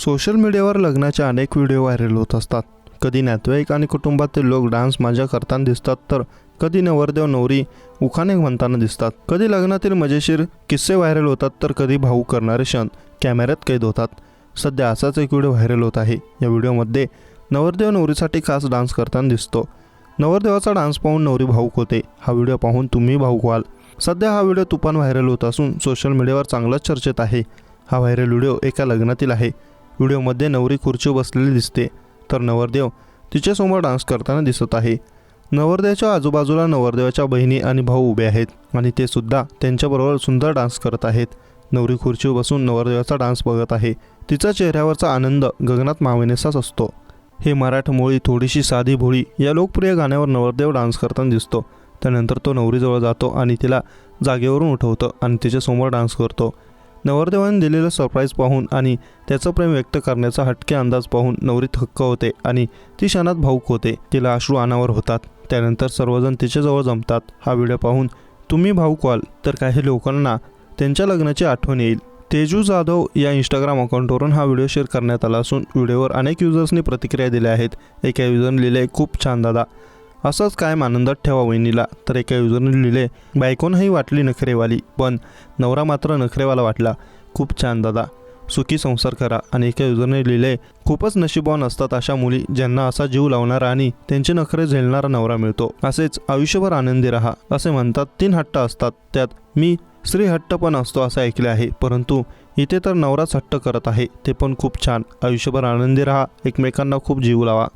Social मीडियावर लग्नाचे अनेक व्हिडिओ व्हायरल होत असतात. कधी नातेवाईक आणि कुटुंबातील लोक डान्स मजा करताना दिसतात तर कधी नवरदेव नवरी उखाणे म्हणताना दिसतात. कधी लग्नातील मजेशीर किस्से व्हायरल होतात तर कधी भाऊ करणारे क्षण कॅमेऱ्यात कैद होतात. सध्या असाच एक व्हिडिओ व्हायरल होत आहे. या व्हिडिओमध्ये नवरदेव नवरीसाठी खास डान्स करताना दिसतो. नवरदेवाचा डान्स पाहून नवरी भाऊक होते. हा व्हिडिओ पाहून तुम्ही भाऊक व्हाल. सध्या हा व्हिडिओ तुफान व्हायरल होत असून सोशल मीडियावर चांगलाच चर्चेत आहे. हा व्हायरल व्हिडिओ एका लग्नातील आहे. व्हिडिओमध्ये नवरी खुर्चीवर बसलेली दिसते. तर नवरदेव तिच्यासमोर डान्स करताना दिसत आहे. नवरदेवाच्या आजूबाजूला नवरदेवाच्या बहिणी आणि भाऊ उभे आहेत आणि ते सुद्धा त्यांच्याबरोबर सुंदर डान्स करत आहेत. नवरी खुर्चीवर बसून नवरदेवाचा डान्स बघत आहे. तिचा चेहऱ्यावरचा आनंद गगनात मावेनेसाच असतो. हे मराठमोळी थोडीशी साधी भोळी या लोकप्रिय गाण्यावर नवरदेव डान्स करताना दिसतो. त्यानंतर तो नवरीजवळ जातो आणि तिला जागेवरून उठवतो आणि तिच्यासमोर डान्स करतो. नवरदेवाने दिलेलं सरप्राईज पाहून आणि त्याचं प्रेम व्यक्त करण्याचा हटके अंदाज पाहून नवरी थक्क होते आणि ती क्षणात भाऊक होते. तिला अश्रू अनावर होतात. त्यानंतर सर्वजण तिच्याजवळ जमतात. हा व्हिडिओ पाहून तुम्ही भाऊक व्हाल तर काही लोकांना त्यांच्या लग्नाची आठवण येईल. तेजू जाधव या इंस्टाग्राम अकाउंटवरून हा व्हिडिओ शेअर करण्यात आला असून व्हिडिओवर अनेक युजर्सनी प्रतिक्रिया दिल्या आहेत. एका युजरने लिहिले खूप छान दादा. असंच कायम आनंदात ठेवा वहिनीला. तर एका युजरने लिहिले बायकोनही वाटली नखरेवाली पण नवरा मात्र नखरेवाला वाटला. खूप छान दादा. सुखी संसार करा. आणि एका युजरने लिहिले खूपच नशीबवान असतात अशा मुली ज्यांना असा जीव लावणारा आणि त्यांचे नखरे झेलणारा नवरा मिळतो. असेच आयुष्यभर आनंदी राहा. असे म्हणतात. तीन हट्ट असतात. त्यात मी श्रीहट्ट हट्ट पण असतो असं ऐकले आहे परंतु इथे तर नवराच हट्ट करत आहे. ते पण खूप छान. आयुष्यभर आनंदी राहा. एकमेकांना खूप जीव लावा.